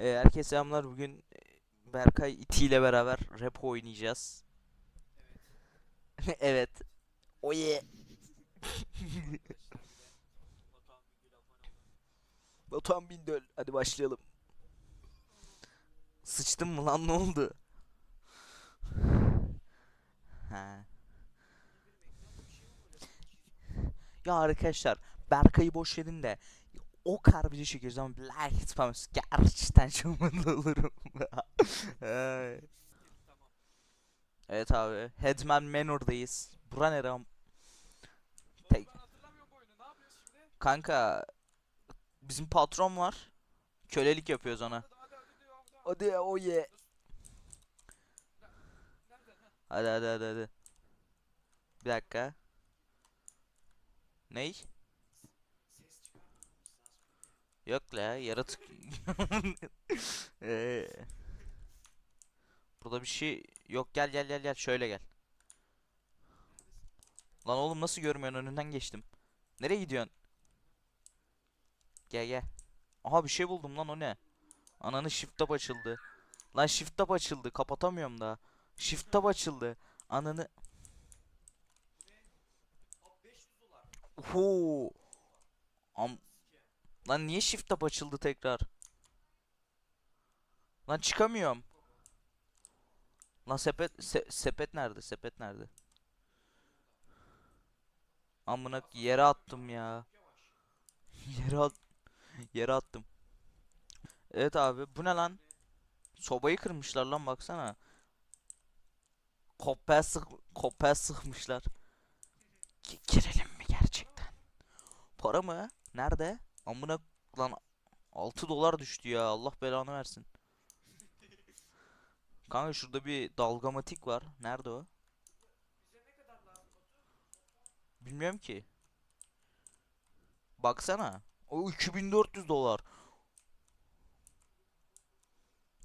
Ee, herkese selamlar. Bugün e, Berkay İti ile beraber rap oynayacağız. Evet. Oye. Batuhan Bindöl. Hadi başlayalım. Sıçtım mı lan ne oldu? Ha. Ya arkadaşlar Berkay'ı boş verin de o kadar bizi çekiyoruz ama like spamız gerçekten çok mutlu olurum. Evet abi Headman Manor'dayız. Bura nere Tek-? Kanka bizim patron var. Kölelik yapıyoruz ona. Hadi ya o ye. Nereden? Ha? Hadi hadi hadi hadi. Bir dakika. Ney? Yok la yaratık. Ee, Burada bir şey yok gel gel gel gel şöyle gel. Lan oğlum nasıl görmüyorsun önünden geçtim. Nereye gidiyorsun? Gel gel. Aha bir şey buldum lan o ne? Ananı shift tab açıldı. Lan shift tab açıldı kapatamıyorum daha. Shift tab açıldı. Ananı. Abi 500 dolar. Oho. Am Lan niye shift tab açıldı tekrar? Lan çıkamıyorum. Lan sepet se- sepet nerede? Sepet nerede? Amına yere attım ya. yere at yere attım. Evet abi bu ne lan? Sobayı kırmışlar lan baksana. Kopya sık kopya sıkmışlar. Gi- girelim mi gerçekten? Para mı? Nerede? Amına lan 6 dolar düştü ya. Allah belanı versin. Kanka şurada bir dalgamatik var. Nerede o? Bilmiyorum ki. Baksana. O 2400 dolar.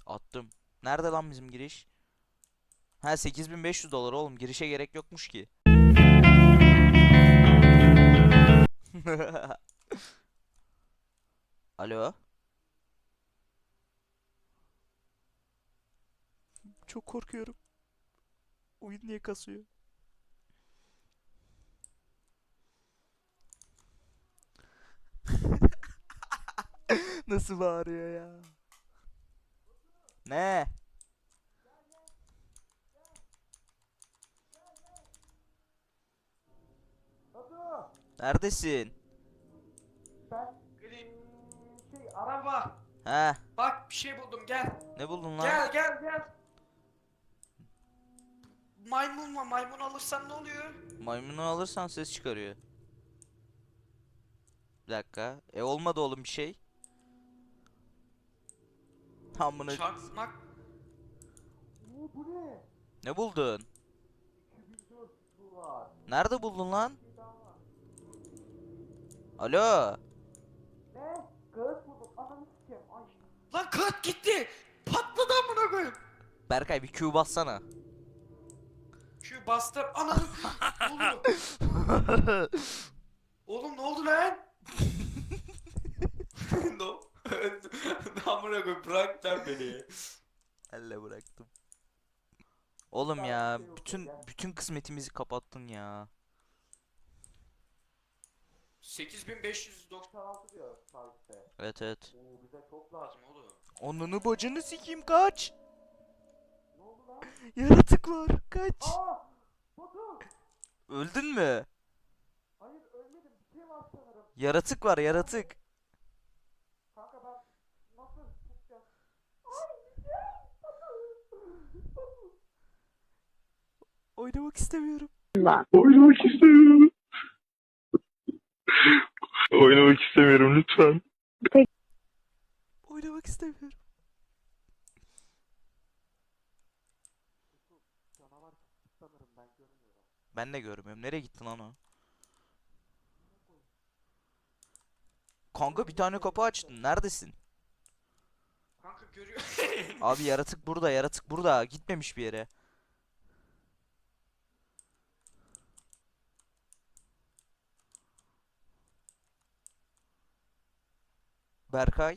Attım. Nerede lan bizim giriş? Ha 8500 dolar oğlum. Girişe gerek yokmuş ki. Alo. Çok korkuyorum. Oyun niye kasıyor? Nasıl bağırıyor ya? Ne? Neredesin? Ben gri şey araba. He, Bak bir şey buldum gel. ne buldun lan? Gel gel gel. Maymun var maymun alırsan ne oluyor? Maymunu alırsan ses çıkarıyor. Bir dakika. E olmadı oğlum bir şey. Amına Çakmak. Bu, bu ne? ne buldun? 2400 dolar. Nerede buldun lan? Alo. Ne? Kağıt buldum. Ananı sikeyim. Ay. Lan kağıt gitti. Patladı amına koyayım. Berkay bir Q bassana. Şu bastır. Ananı. Oğlum ne oldu lan? no. ne amına koyayım bırak lan beni. Elle bıraktım. Oğlum ya bütün bütün kısmetimizi kapattın ya. 8596 diyor tarihte. Evet evet. Oo bize çok lazım oğlum. Onunu bacını sikeyim kaç. Ne oldu lan? Yaratık var kaç. Aa! Batu! Öldün mü? Hayır ölmedim. Bir şey var sanırım. Yaratık var yaratık. Kanka ben nasıl tutacağız? Oynamak istemiyorum. Oynamak istemiyorum. Oynamak istemiyorum lütfen. Oynamak istemiyorum. Canavar sanırım ben görmüyorum. Ben de görmüyorum. Nereye gitti lan o? Kanka bir tane kapı açtın. Neredesin? Kanka görüyor. Abi yaratık burada, yaratık burada. Gitmemiş bir yere. Berkay.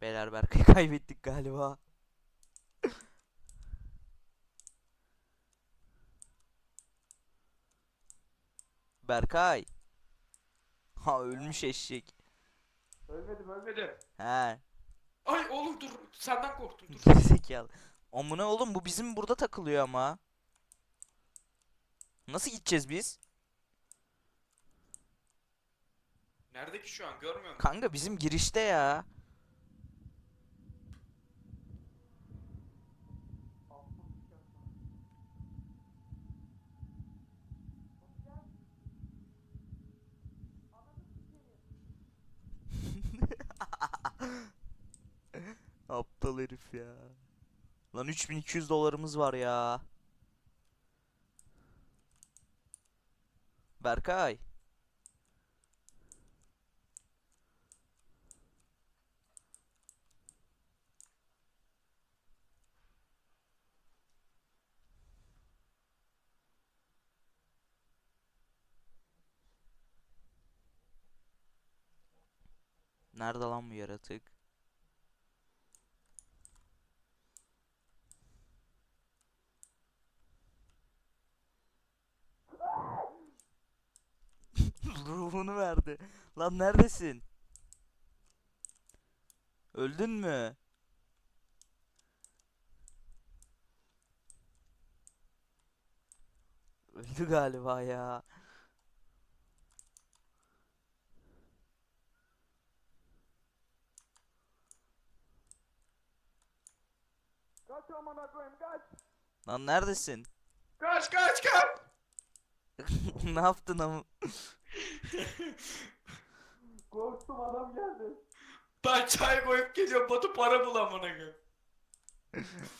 Beyler Berkay'ı kaybettik galiba. Berkay. Ha ölmüş eşek. Ölmedim ölmedim. He. Ay oğlum dur senden korktum dur. Gerizekalı. Amına oğlum bu bizim burada takılıyor ama. Nasıl gideceğiz biz? Nerede ki şu an görmüyor musun? Kanka bizim girişte ya. Aptal herif ya. Lan 3200 dolarımız var ya. Berkay. Nerede lan bu yaratık? Ruhunu verdi. Lan neredesin? Öldün mü? Öldü galiba ya. Kaç amına koyayım kaç. Lan neredesin? Kaç kaç kaç. ne yaptın ama? Korktum adam geldi. Ben çay koyup geliyorum Batu para bul amına koyayım.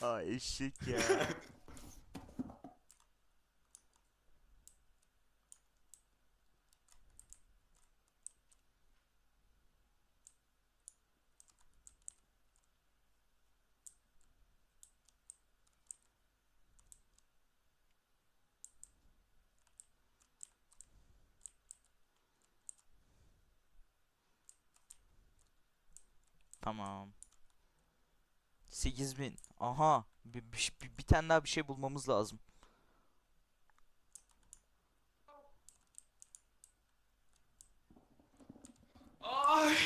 Aa eşek ya. Tamam. 8000. Aha. Bir, bir, bir, bir tane daha bir şey bulmamız lazım. Ay.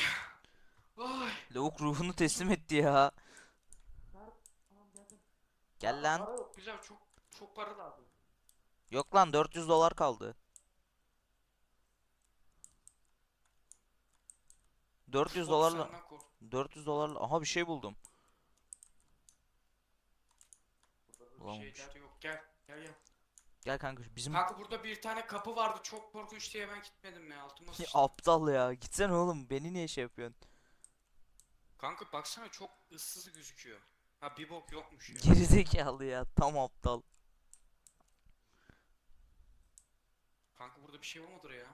Ay. Lavuk ruhunu teslim etti ya. Gel lan. Güzel çok çok para lazım. Yok lan 400 dolar kaldı. 400 Batu dolarla senden kork- 400 dolarla aha bir şey buldum. Bir Ulanmış. şeyler yok gel gel gel. Gel kanka bizim Kanka burada bir tane kapı vardı çok korkunç diye ben gitmedim ya altıma sıçtım. aptal ya. Gitsene oğlum. Beni niye şey yapıyorsun? Kanka baksana çok ıssız gözüküyor. Ha bir bok yokmuş ya. Gerizekalı ya. Tam aptal. Kanka burada bir şey var mıdır ya?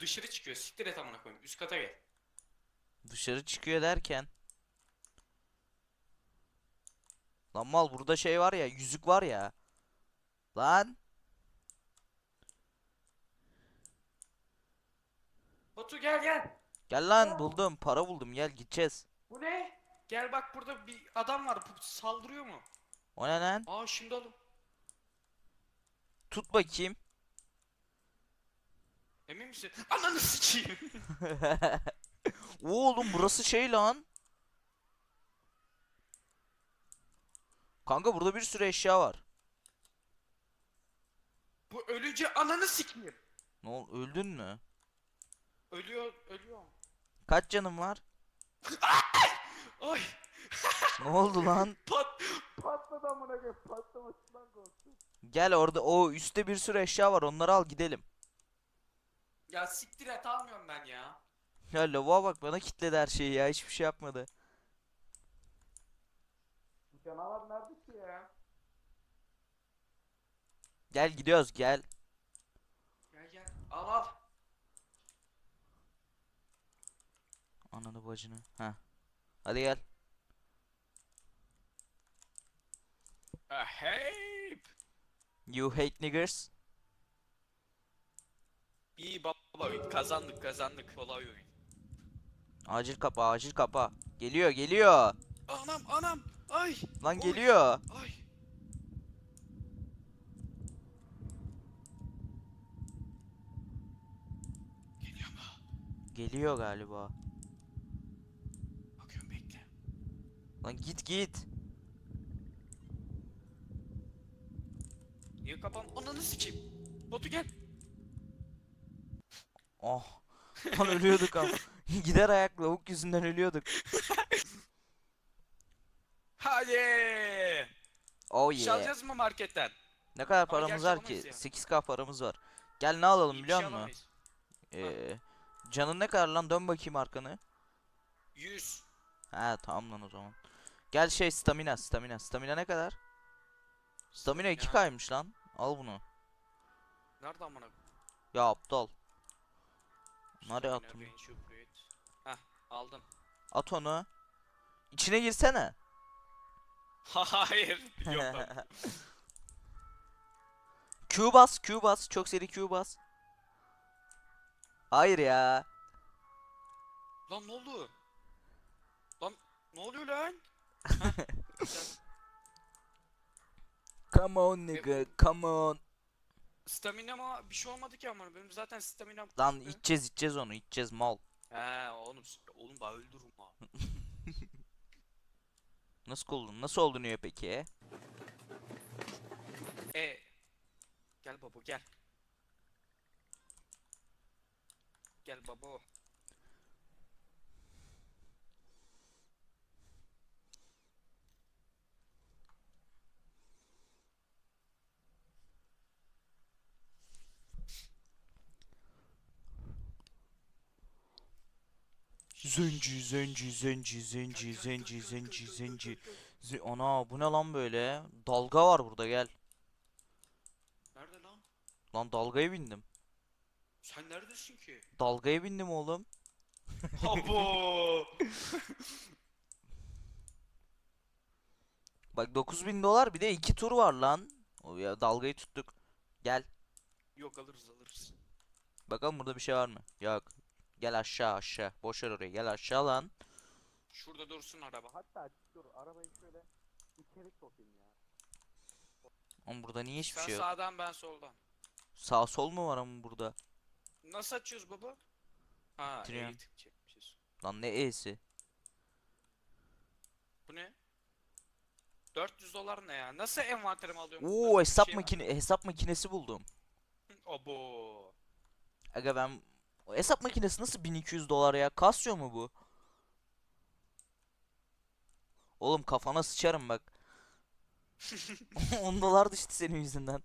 Dışarı çıkıyor siktir et amına koyayım üst kata gel. Dışarı çıkıyor derken. Lan mal burada şey var ya. Yüzük var ya. Lan. Batu gel gel. Gel lan buldum. Para buldum. Gel gideceğiz. Bu ne? Gel bak burada bir adam var bu saldırıyor mu? O ne lan? Aa şimdi oğlum. Tut bakayım. Emin misin? Ananı sikeyim. Oğlum burası şey lan. Kanka burada bir sürü eşya var. Bu ölünce ananı sikeyim. Ne oldu? Öldün mü? Ölüyor ölüyor. Kaç canın var? Ay Ne oldu lan? pat patladı amına koyayım patlamasından korktum. Gel orada o üstte bir sürü eşya var. Onları al gidelim. Ya siktir et almıyorum ben ya. Ya lavuğa bak bana kitledi her şeyi ya. Hiçbir şey yapmadı. Canavar nerede ki ya? Gel gidiyoruz gel. Gel gel al al. Ananı bacını. Ha. Hadi gel. Ah, hey. You hate niggers. İyi baba kazandık kazandık kolay oyun. Acil kapa acil kapa. Geliyor geliyor. Anam anam ay Lan Oy. geliyor. ay. Geliyor mu? Geliyor galiba. Bakıyorum bekle. Lan git git. Niye kafam ananı sikeyim. Botu gel. Oh. Lan ölüyorduk ama. Gider ayak lavuk yüzünden ölüyorduk. Hadi. Oh yeah. alacağız mı marketten? Ne kadar paramız gerçi var alamayız ki? ya. 8k paramız var. Gel ne alalım İyi bir biliyor şey musun? alamayız. Ee, canın ne kadar lan? Dön bakayım arkanı. 100. Ha tamam lan o zaman. Gel şey stamina stamina. Stamina ne kadar? Stamina 2k'ymış lan. Al bunu. Nerede amına? Ya aptal. Nereye attım? Heh aldım. At onu. İçine girsene. Hayır. Ben. Q bas, Q bas. Çok seri Q bas. Hayır ya. Lan ne oldu? Lan ne oluyor lan? Come on nigga, come on. Stamina ama bir şey olmadı ki ama benim zaten stamina Lan içeceğiz içeceğiz onu içeceğiz mal. He oğlum oğlum ben öldürürüm ha. Nasıl oldun? Nasıl olunuyor peki? E Gel baba gel. Gel baba. Zenci, zenci, zenci, zenci, zenci, zenci, zenci. Ze- Ana bu ne lan böyle? Dalga var burada gel. Nerede lan? Lan dalgaya bindim. Sen neredesin ki? Dalgaya bindim oğlum. Abo. Bak 9000 dolar bir de iki tur var lan. O ya dalgayı tuttuk. Gel. Yok alırız alırız. Bakalım burada bir şey var mı? Yok. Gel aşağı aşağı. Boş ver oraya. Gel aşağı lan. Şurada dursun araba. Hatta dur arabayı şöyle içeri sokayım ya. Ama burada niye hiçbir Sen şey yok? sağdan ben soldan. Sağ sol mu var ama burada? Nasıl açıyoruz baba? Ha Bitiriyorum. çekmişiz. Lan ne e'si? Bu ne? 400 dolar ne ya? Nasıl envanterimi alıyorum? Oo bir hesap şey var. makine hesap makinesi buldum. Abo. Aga ben o hesap makinesi nasıl 1200 dolar ya? Casio mu bu? Oğlum kafana sıçarım bak. 10 dolar düştü senin yüzünden.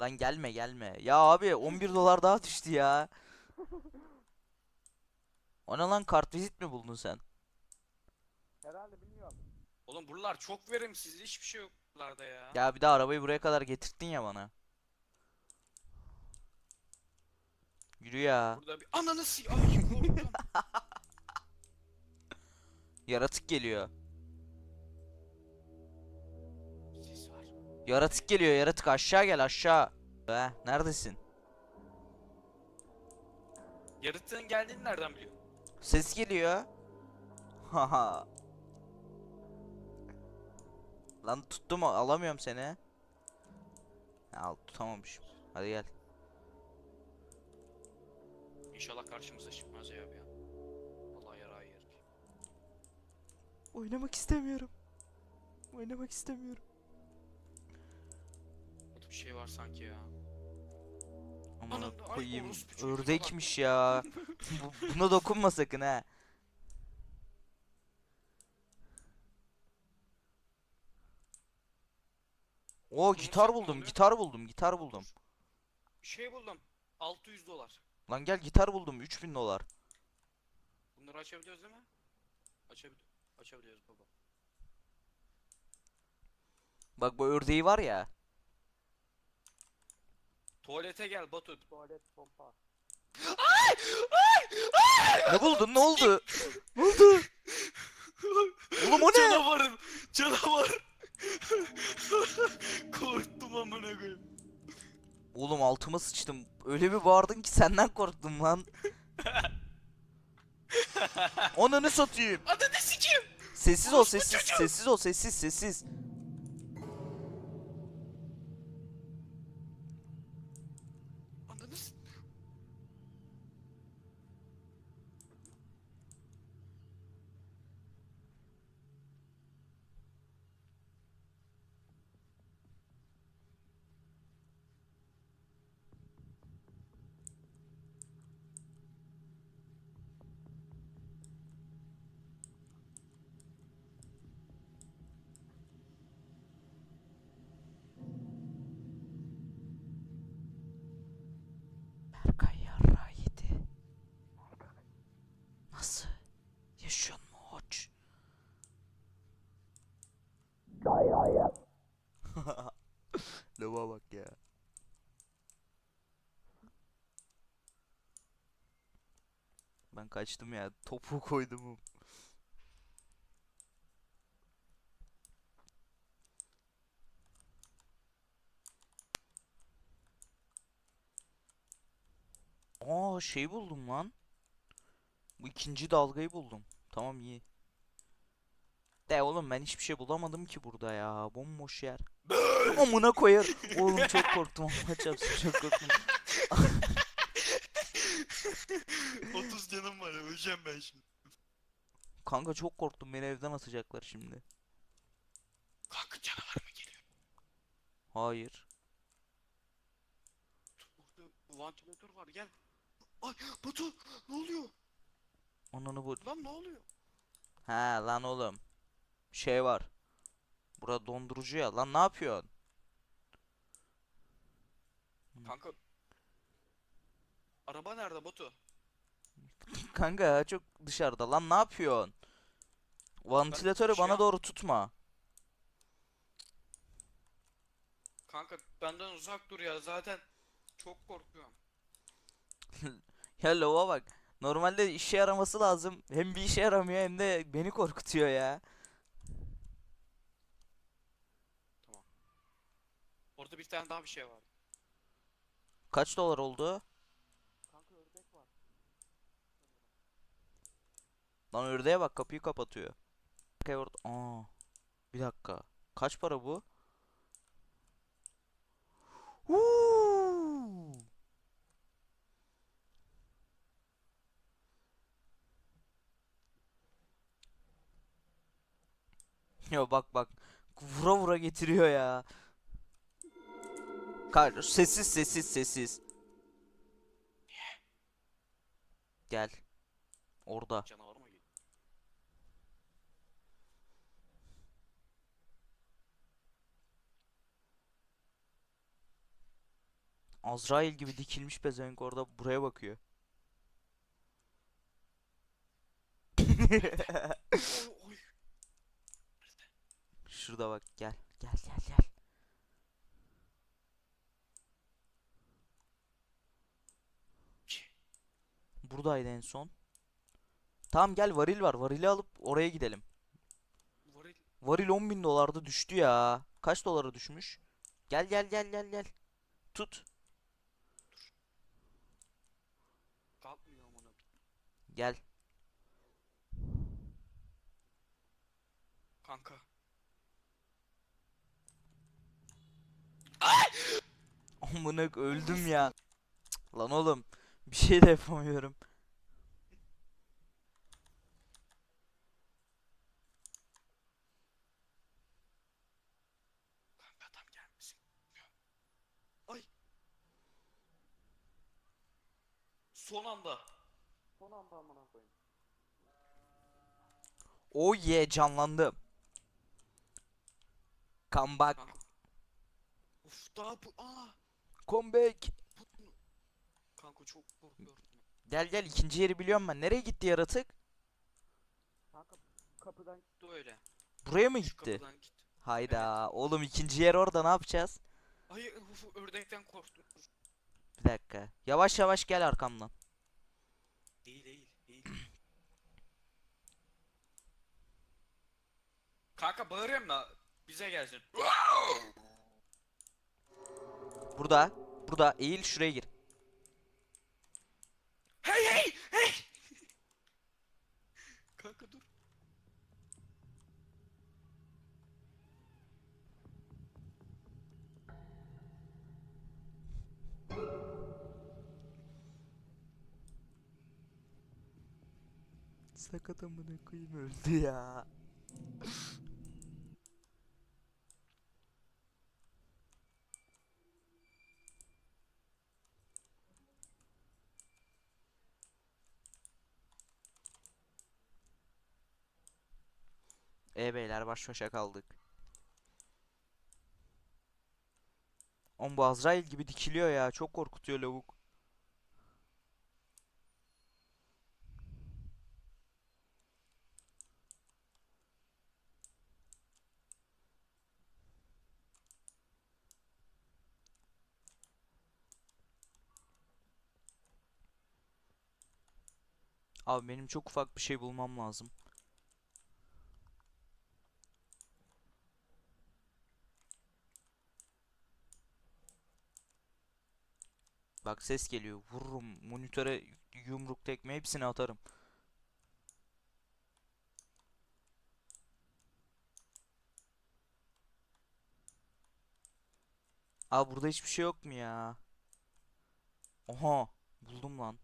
Lan gelme gelme. Ya abi 11 dolar daha düştü ya. O ne lan kartvizit mi buldun sen? Herhalde bilmiyorum. Oğlum buralar çok verimsiz. Hiçbir şey yok buralarda ya. Ya bir de arabayı buraya kadar getirttin ya bana. Yürü ya. Burada bir ananı si ay korktum. Yaratık geliyor. Ses var. Yaratık geliyor yaratık aşağı gel aşağı. Be neredesin? Yaratığın geldiğini nereden biliyorsun? Ses geliyor. Haha. Lan tuttum mu? Alamıyorum seni. Al tutamamışım. Hadi gel. İnşallah karşımıza çıkmaz ya bir an. Vallahi yarağı yerik. Oynamak istemiyorum. Oynamak istemiyorum. Burada bir şey var sanki ya. Aman Anam, ay, koyayım. orospu. Ördekmiş ya. Bu- buna dokunma sakın ha. Oo gitar buldum, gitar buldum, gitar buldum. Şey buldum. 600 dolar. Lan gel gitar buldum 3000 dolar. Bunları açabiliyoruz değil mi? Açabil açabiliyoruz baba. Bak bu ördeği var ya. Tuvalete gel Batu. Tuvalet pompa. Ne buldun? Ne oldu? ne oldu? Oğlum o ne? Canavarım. Canavar. Korktum amına koyayım. Oğlum altıma sıçtım. Öyle bir bağırdın ki senden korktum lan. Ananı satayım. Ananı sikeyim. Sessiz ol Orospu sessiz çocuğu. sessiz ol sessiz sessiz. Ananı s- Berkay yarrağı yedi. Nasıl? Yaşıyor mu hoç? Lava bak ya. Ben kaçtım ya. Topu koydum. Aa şey buldum lan. Bu ikinci dalgayı buldum. Tamam iyi. De oğlum ben hiçbir şey bulamadım ki burada ya. Bomboş yer. Amına koyar. Oğlum çok korktum. Allah çarpsın çok korktum. 30 canım var öleceğim ben şimdi. Kanka çok korktum. Beni evden atacaklar şimdi. Kanka canavar mı geliyor? Hayır. Burada vantilatör var gel. Ay Batu ne oluyor? Ananı bu. Lan ne oluyor? He lan oğlum. Şey var. Burada dondurucu ya. Lan ne yapıyorsun? Kanka. Araba nerede Batu? Kanka çok dışarıda. Lan ne yapıyorsun? Vantilatörü şey bana yap- doğru tutma. Kanka benden uzak dur ya zaten çok korkuyorum. Ya lova bak. Normalde işe yaraması lazım. Hem bir işe yaramıyor hem de beni korkutuyor ya. Orada bir tane daha bir şey var. Kaç dolar oldu? Kanka ördek var. Lan ördeğe bak kapıyı kapatıyor. Orada. Aa. Bir dakika. Kaç para bu? Huu! Ya bak bak. Vura vura getiriyor ya. Kar sessiz sessiz sessiz. Gel. Orada. Azrail gibi dikilmiş pezevenk orada buraya bakıyor. Şurada bak gel. Gel gel gel. Buradaydı en son. Tamam gel varil var. Varili alıp oraya gidelim. Varil. Varil 10 bin dolarda düştü ya. Kaç dolara düşmüş? Gel gel gel gel gel. Tut. Kalkmıyor amına. Gel. Kanka. Amına öldüm ya. Cık, Lan oğlum. Bir şey de yapamıyorum. Kanka tam gelmesin. Ay. Son anda. Son anda amına koyayım. Oh yeah canlandım. Come back. Kanka. Uf daha bu. Aa. Come back. Kanka çok korkuyorum. Gel gel ikinci yeri biliyorum ben. Nereye gitti yaratık? Kanka kapıdan Gitti öyle. Buraya mı gitti? kapıdan gitti. Hayda. Oğlum ikinci yer orada ne yapacağız? Ay uf, ördekten korktum. Bir dakika. Yavaş yavaş gel arkamdan. Değil değil değil. Kanka bağırıyorum da Bize gelsin. Burada. Burada. Eğil şuraya gir. Hey hey hey. Sakat amına koyayım öldü ya. E beyler baş başa kaldık. Oğlum bu Azrail gibi dikiliyor ya. Çok korkutuyor lavuk. Abi benim çok ufak bir şey bulmam lazım. Bak ses geliyor. Vururum. Monitöre yumruk tekme hepsini atarım. Aa burada hiçbir şey yok mu ya? Oha, buldum lan.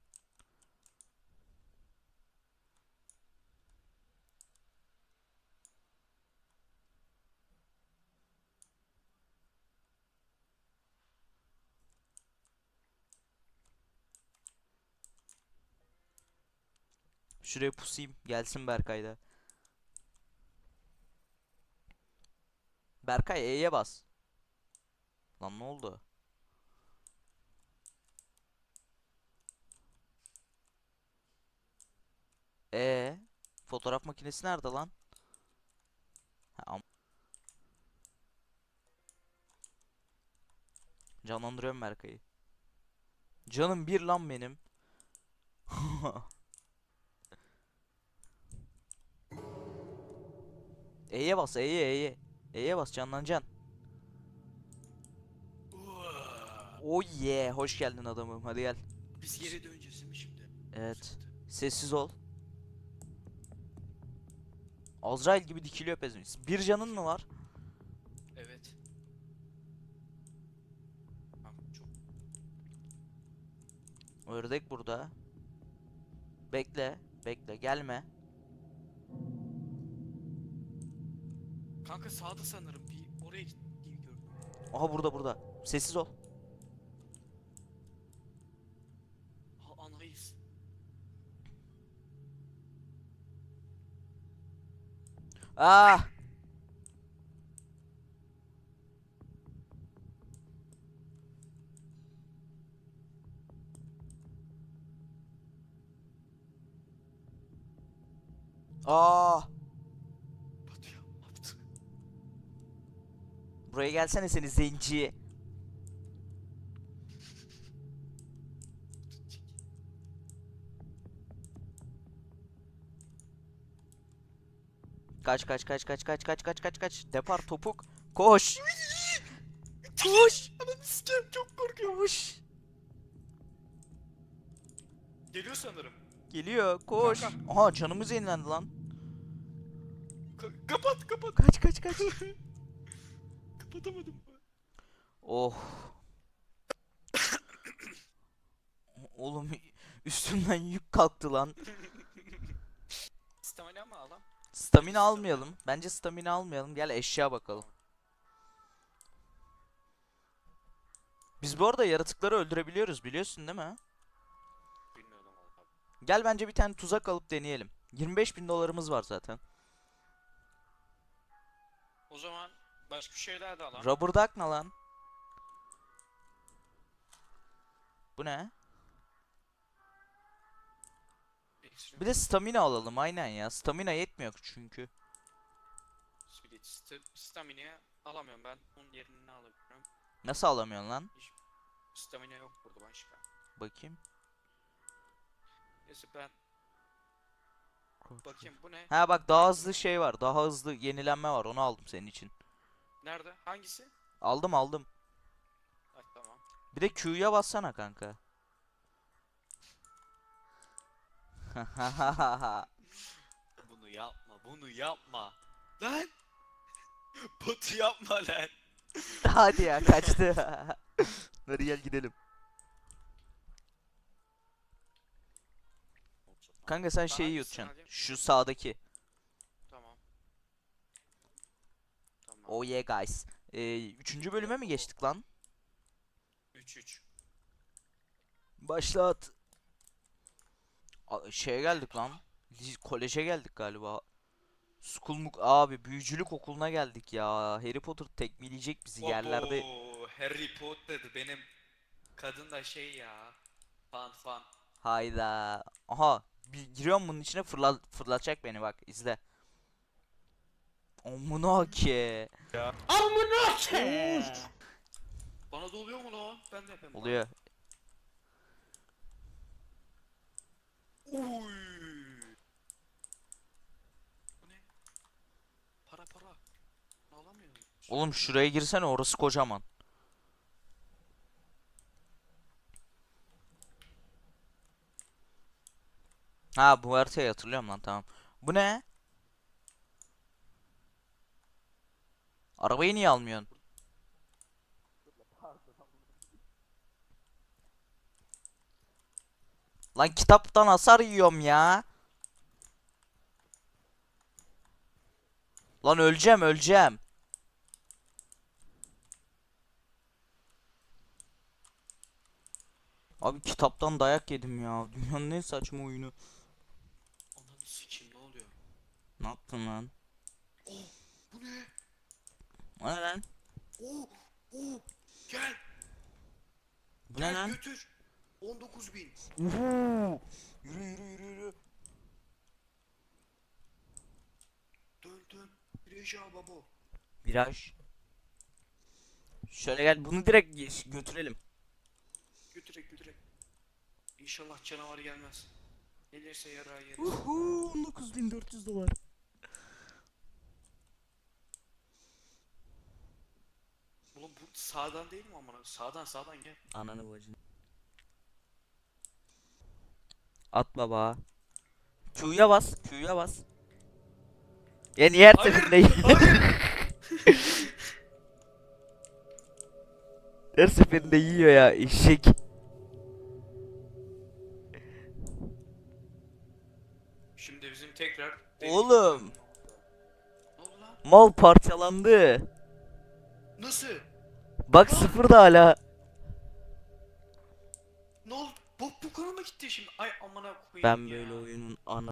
Şuraya pusayım. Gelsin Berkay da. Berkay E'ye bas. Lan ne oldu? E fotoğraf makinesi nerede lan? Ha, Canlandırıyorum Berkay'ı. Canım bir lan benim. E'ye bas, E'ye, E'ye. E'ye bas canlanacaksın. Oh yeah, hoş geldin adamım. Hadi gel. Biz geri döneceğiz mi şimdi? Evet. Sessiz ol. Azrail gibi dikiliyor pezevenk. Bir canın mı var? Evet. Ördek burada. Bekle, bekle, gelme. Kanka sağda sanırım bir oraya gittiğini gördüm. Aha burada burada. Sessiz ol. Ha anayız. Ah! Aa! Batu ya yaptı. Buraya gelsene seni zenci. Kaç kaç kaç kaç kaç kaç kaç kaç kaç. Depar topuk. Koş. Koş. Sikeyim çok korkuyorum. Koş. Geliyor sanırım. Geliyor. Koş. Kanka. Aha canımız yenilendi lan. Ka- kapat kapat. Kaç kaç kaç. Kapatamadım. Oh. Oğlum üstümden yük kalktı lan. Stamina mı alam? Stamina almayalım. Bence stamina almayalım. Gel eşya bakalım. Biz bu arada yaratıkları öldürebiliyoruz biliyorsun değil mi? Bilmiyordum valla. Gel bence bir tane tuzak alıp deneyelim. 25 bin dolarımız var zaten. O zaman başka bir şeyler de alam. Rubber duck ne lan? Bu ne? Extreme Bir de stamina alalım aynen ya. Stamina yetmiyor çünkü. Spirit. St- Stamina alamıyorum ben. Onun yerini ne alabilirim? Nasıl alamıyorsun lan? Stamina yok burada başka. Bakayım. Neyse ben bakayım bu ne? Ha bak daha hızlı şey var. Daha hızlı yenilenme var. Onu aldım senin için. Nerede? Hangisi? Aldım aldım. Ay tamam. Bir de Q'ya bassana kanka. Bunu yapma, bunu yapma. Lan! Botu yapma lan. Hadi ya kaçtı. Hadi gel gidelim. Kanka sen şeyi yutacaksın. Şu sağdaki. Tamam. Tamam. Oh yeah guys. Ee, üçüncü bölüme mi geçtik lan? 3-3. Başlat. A- şeye geldik lan. Koleje geldik galiba. School muk abi büyücülük okuluna geldik ya. Harry Potter tekmeleyecek bizi yerlerde. Obo, Harry Potter benim kadın da şey ya. Fan fan. Hayda. Aha. Giriyorum bunun içine fırla fırlatacak beni bak izle. Amına ki. Bana da oluyor mu lan? Ben de yapayım. Oluyor. Uy. Bu ne? Para para. Ne alamıyor muyum? Oğlum şuraya girsene orası kocaman. Ha bu haritayı hatırlıyorum lan tamam. Bu ne? Arabayı niye almıyorsun? Lan kitaptan hasar yiyorum ya. Lan öleceğim öleceğim. Abi kitaptan dayak yedim ya. Dünyanın en saçma oyunu. Ananı sikeyim ne oluyor? Ne yaptın lan? Bu ne? O ne lan? Oo, oo. Gel. Bu ne Gel lan? götür. 19 bin. Uhu. Yürü yürü yürü yürü. Dön dön. Reja babo. Viraj. Şöyle gel bunu direkt geç- götürelim. Götürek götürek. İnşallah canavar gelmez. Gelirse yarağı yeriz. Uhu 19400 dolar. Oğlum bu sağdan değil mi amına? Sağdan sağdan gel. Ananı bacını. At baba. Q'ya bas. Q'ya bas. Ya niye her Hayır, seferinde Her seferinde yiyor ya eşek. Şimdi bizim tekrar... Oğlum. Ne oldu lan? Mal parçalandı. Nasıl? Bak sıfır da hala. Ne oldu? Bu, bu kanıma gitti şimdi. Ay amına koyayım Ben ya. böyle oyunun ana